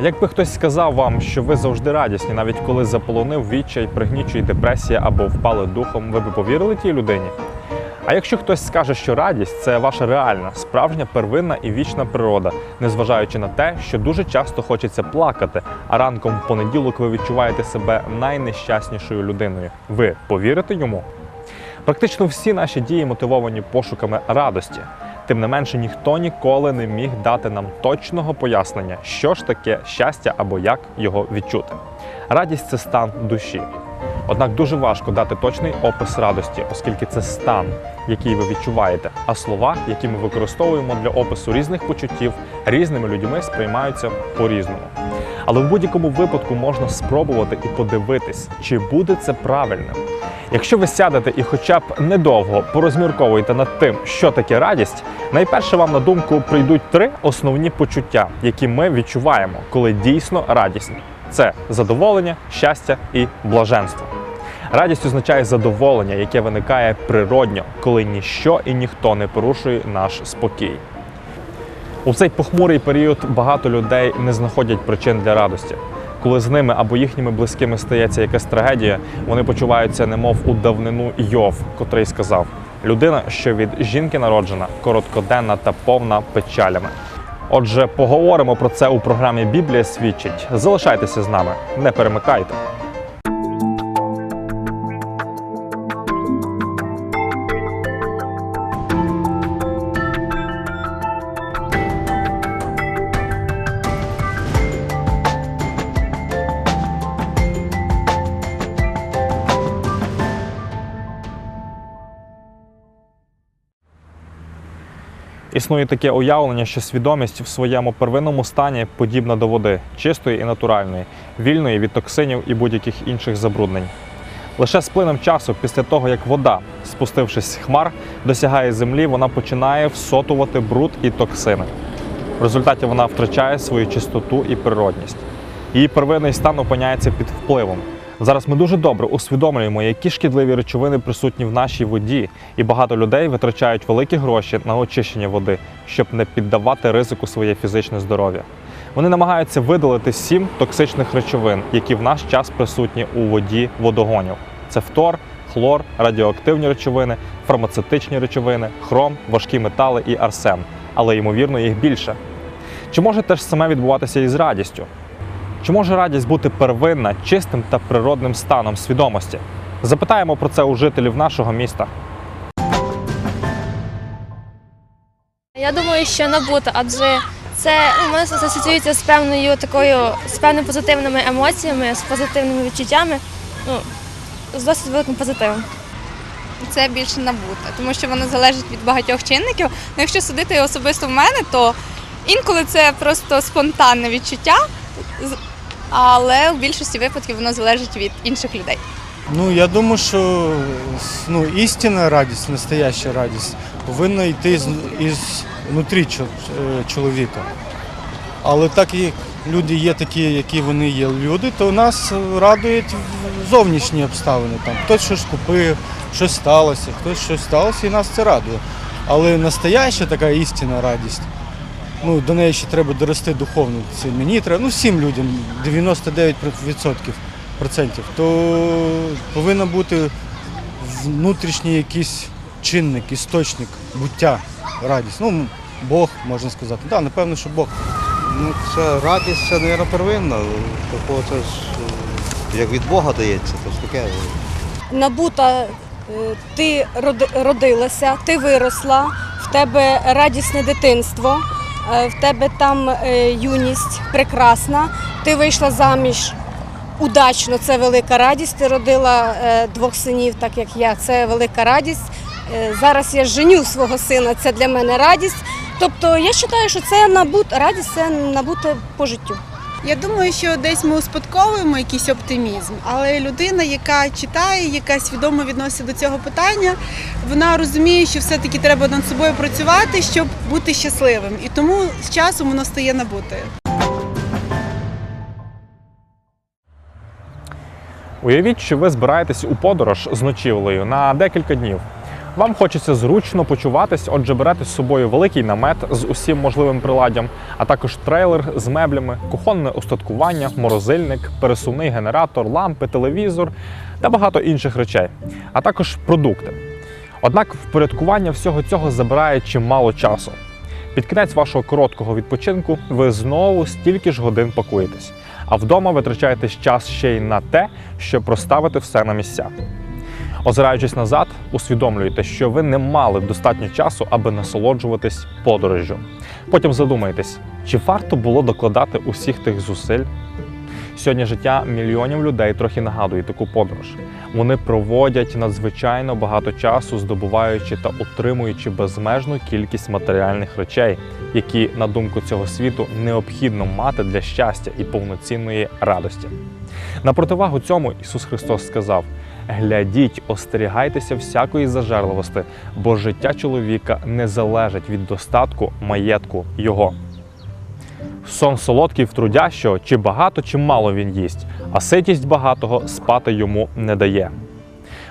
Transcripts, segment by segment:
Якби хтось сказав вам, що ви завжди радісні, навіть коли заполонив відчай, пригнічує депресія або впали духом, ви би повірили тій людині? А якщо хтось скаже, що радість це ваша реальна, справжня первинна і вічна природа, незважаючи на те, що дуже часто хочеться плакати, а ранком в понеділок ви відчуваєте себе найнещаснішою людиною, ви повірите йому? Практично всі наші дії мотивовані пошуками радості. Тим не менше, ніхто ніколи не міг дати нам точного пояснення, що ж таке щастя або як його відчути. Радість це стан душі. Однак дуже важко дати точний опис радості, оскільки це стан, який ви відчуваєте, а слова, які ми використовуємо для опису різних почуттів, різними людьми сприймаються по-різному. Але в будь-якому випадку можна спробувати і подивитись, чи буде це правильним. Якщо ви сядете і хоча б недовго порозмірковуєте над тим, що таке радість, найперше вам на думку прийдуть три основні почуття, які ми відчуваємо, коли дійсно радісні: це задоволення, щастя і блаженство. Радість означає задоволення, яке виникає природньо, коли ніщо і ніхто не порушує наш спокій. У цей похмурий період багато людей не знаходять причин для радості. Коли з ними або їхніми близькими стається якась трагедія, вони почуваються немов у давнину Йов, котрий сказав: людина, що від жінки народжена, короткоденна та повна печалями. Отже, поговоримо про це у програмі Біблія свідчить. Залишайтеся з нами, не перемикайте. Існує таке уявлення, що свідомість в своєму первинному стані подібна до води, чистої і натуральної, вільної від токсинів і будь-яких інших забруднень. Лише з плином часу, після того як вода, спустившись з хмар, досягає землі, вона починає всотувати бруд і токсини. В результаті вона втрачає свою чистоту і природність. Її первинний стан опиняється під впливом. Зараз ми дуже добре усвідомлюємо, які шкідливі речовини присутні в нашій воді, і багато людей витрачають великі гроші на очищення води, щоб не піддавати ризику своє фізичне здоров'я. Вони намагаються видалити сім токсичних речовин, які в наш час присутні у воді водогонів. Це фтор, хлор, радіоактивні речовини, фармацевтичні речовини, хром, важкі метали і арсен. Але ймовірно їх більше. Чи може те ж саме відбуватися і з радістю? Чи може радість бути первинна, чистим та природним станом свідомості? Запитаємо про це у жителів нашого міста. Я думаю, що набута, адже це ну, у мене асоціюється з певною такою, з певними позитивними емоціями, з позитивними відчуттями, ну, з досить великим позитивом. це більше набуте, тому що воно залежить від багатьох чинників. Ну, якщо судити особисто в мене, то інколи це просто спонтанне відчуття, але в більшості випадків воно залежить від інших людей. Ну, я думаю, що ну, істинна радість, настояща радість повинна йти з, із внутрі е, чоловіка. Але так як люди є такі, які вони є люди, то нас радують зовнішні обставини. Там хтось щось купив, щось сталося, хтось щось сталося, і нас це радує. Але настояща така істинна радість, ну, до неї ще треба дорости духовно. Це мені треба, ну всім людям, 99% процентів, то повинен бути внутрішній якийсь чинник, істочник буття, радість. Ну, Бог, можна сказати. Так, да, напевно, що Бог. Ну, це радість, це, мабуть, первинна. Такого це ж як від Бога дається, то ж таке. набута, е, ти родилася, ти виросла, в тебе радісне дитинство, в тебе там е, юність прекрасна, ти вийшла заміж удачно, це велика радість. Ти родила е, двох синів, так як я, це велика радість. Е, Зараз я женю свого сина, це для мене радість. Тобто я вважаю, що це набут, радість це набути по життю. Я думаю, що десь ми успадковуємо якийсь оптимізм, але людина, яка читає, яка свідомо відноситься до цього питання, вона розуміє, що все-таки треба над собою працювати, щоб бути щасливим. І тому з часом воно стає набутою. Уявіть, що ви збираєтесь у подорож з ночівлею на декілька днів. Вам хочеться зручно почуватись, отже, берете з собою великий намет з усім можливим приладдям, а також трейлер з меблями, кухонне устаткування, морозильник, пересувний генератор, лампи, телевізор та багато інших речей, а також продукти. Однак впорядкування всього цього забирає чимало часу. Під кінець вашого короткого відпочинку ви знову стільки ж годин пакуєтесь, а вдома витрачаєте час ще й на те, щоб розставити все на місця. Озираючись назад, усвідомлюєте, що ви не мали достатньо часу, аби насолоджуватись подорожжю. Потім задумаєтесь, чи варто було докладати усіх тих зусиль? Сьогодні життя мільйонів людей трохи нагадує таку подорож. Вони проводять надзвичайно багато часу, здобуваючи та утримуючи безмежну кількість матеріальних речей, які, на думку цього світу, необхідно мати для щастя і повноцінної радості. На противагу цьому Ісус Христос сказав: глядіть, остерігайтеся всякої зажерливості, бо життя чоловіка не залежить від достатку маєтку Його. Сон солодкий в трудящого, чи багато, чи мало він їсть, а ситість багатого спати йому не дає.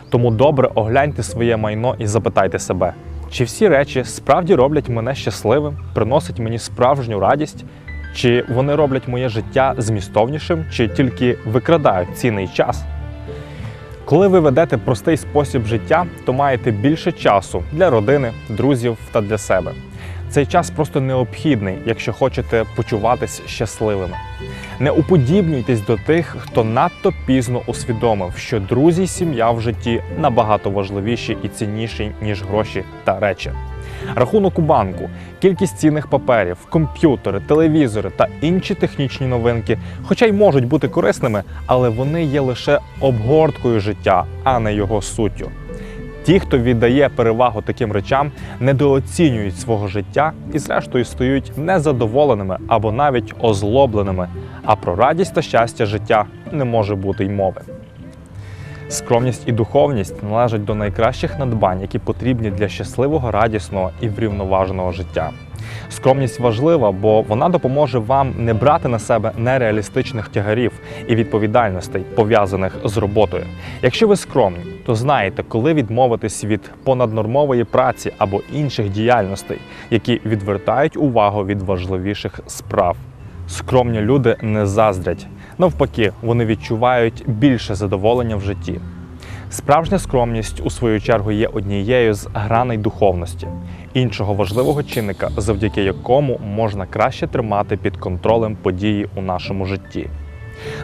Тому добре огляньте своє майно і запитайте себе, чи всі речі справді роблять мене щасливим, приносять мені справжню радість, чи вони роблять моє життя змістовнішим, чи тільки викрадають цінний час. Коли ви ведете простий спосіб життя, то маєте більше часу для родини, друзів та для себе. Цей час просто необхідний, якщо хочете почуватись щасливими. Не уподібнюйтесь до тих, хто надто пізно усвідомив, що друзі й сім'я в житті набагато важливіші і цінніші, ніж гроші та речі. Рахунок у банку, кількість цінних паперів, комп'ютери, телевізори та інші технічні новинки, хоча й можуть бути корисними, але вони є лише обгорткою життя, а не його суттю. Ті, хто віддає перевагу таким речам, недооцінюють свого життя і, зрештою, стають незадоволеними або навіть озлобленими. А про радість та щастя життя не може бути й мови. Скромність і духовність належать до найкращих надбань, які потрібні для щасливого, радісного і врівноваженого життя. Скромність важлива, бо вона допоможе вам не брати на себе нереалістичних тягарів і відповідальностей, пов'язаних з роботою. Якщо ви скромні, то знаєте, коли відмовитись від понаднормової праці або інших діяльностей, які відвертають увагу від важливіших справ. Скромні люди не заздрять. Навпаки, вони відчувають більше задоволення в житті. Справжня скромність, у свою чергу, є однією з граней духовності, іншого важливого чинника, завдяки якому можна краще тримати під контролем події у нашому житті.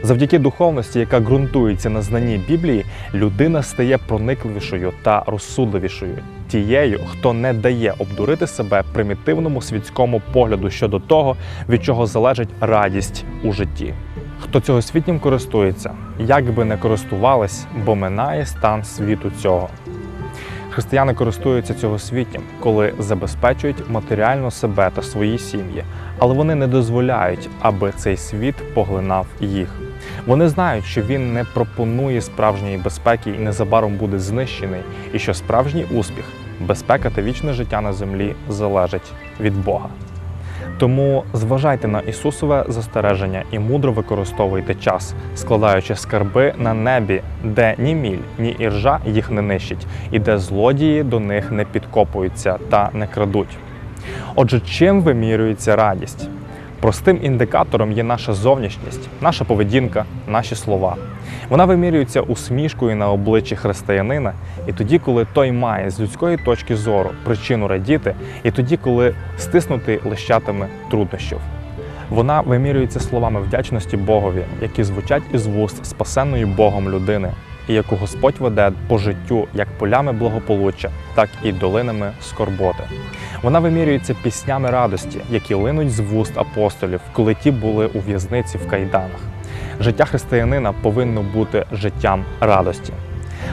Завдяки духовності, яка ґрунтується на знанні Біблії, людина стає проникливішою та розсудливішою, тією, хто не дає обдурити себе примітивному світському погляду щодо того, від чого залежить радість у житті. Хто цього світнім користується, як би не користувались, бо минає стан світу цього. Християни користуються цього світтям, коли забезпечують матеріально себе та свої сім'ї, але вони не дозволяють, аби цей світ поглинав їх. Вони знають, що він не пропонує справжньої безпеки і незабаром буде знищений, і що справжній успіх, безпека та вічне життя на землі залежить від Бога. Тому зважайте на Ісусове застереження і мудро використовуйте час, складаючи скарби на небі, де ні міль, ні іржа їх не нищить, і де злодії до них не підкопуються та не крадуть. Отже, чим вимірюється радість? Простим індикатором є наша зовнішність, наша поведінка, наші слова. Вона вимірюється усмішкою на обличчі християнина, і тоді, коли той має з людської точки зору причину радіти, і тоді, коли стиснутий лищатами труднощів. Вона вимірюється словами вдячності Богові, які звучать із вуст спасенної Богом людини, і яку Господь веде по життю як полями благополуччя, так і долинами скорботи. Вона вимірюється піснями радості, які линуть з вуст апостолів, коли ті були у в'язниці в кайданах. Життя християнина повинно бути життям радості.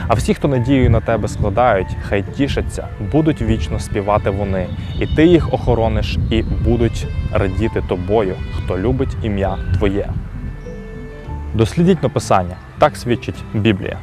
А всі, хто надію на тебе складають, хай тішаться, будуть вічно співати вони, і ти їх охорониш, і будуть радіти тобою, хто любить ім'я Твоє. Дослідіть написання, так свідчить Біблія.